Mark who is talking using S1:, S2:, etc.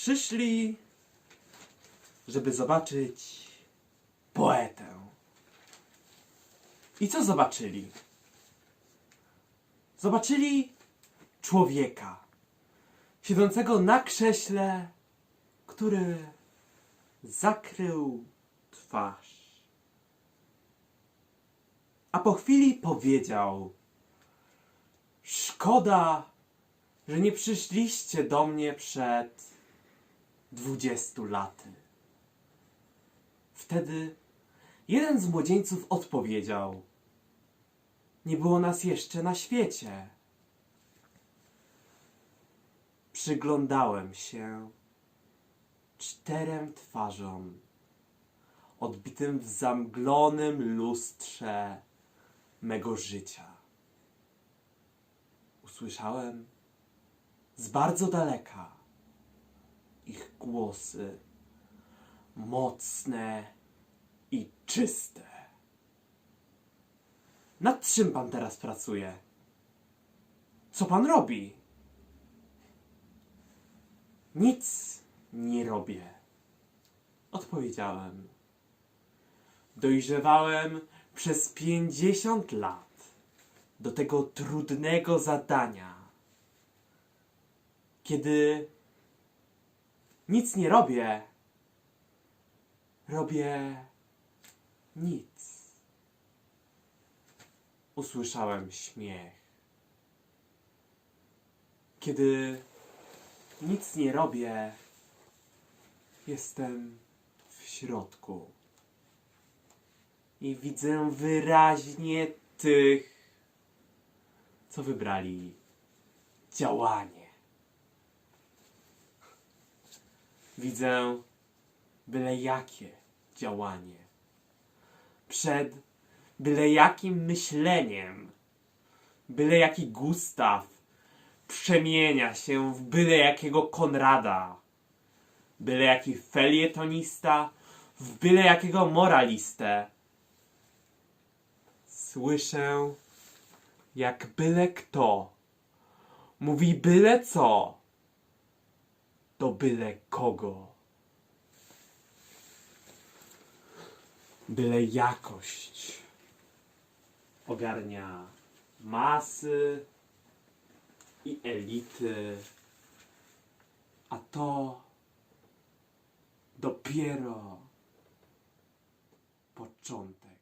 S1: Przyszli, żeby zobaczyć poetę. I co zobaczyli? Zobaczyli człowieka siedzącego na krześle, który zakrył twarz. A po chwili powiedział: Szkoda, że nie przyszliście do mnie przed dwudziestu laty. Wtedy jeden z młodzieńców odpowiedział: Nie było nas jeszcze na świecie. Przyglądałem się czterem twarzom odbitym w zamglonym lustrze mego życia. Usłyszałem z bardzo daleka głosy mocne i czyste. Nad czym pan teraz pracuje? Co pan robi? Nic nie robię. Odpowiedziałem. Dojrzewałem przez pięćdziesiąt lat do tego trudnego zadania. Kiedy nic nie robię, robię nic. Usłyszałem śmiech. Kiedy nic nie robię, jestem w środku. I widzę wyraźnie tych, co wybrali działanie. Widzę byle jakie działanie. Przed byle jakim myśleniem, byle jaki Gustaw przemienia się w byle jakiego Konrada, byle jaki felietonista w byle jakiego moralistę. Słyszę, jak byle kto mówi byle co do byle kogo. Byle jakość ogarnia masy i elity, a to dopiero początek.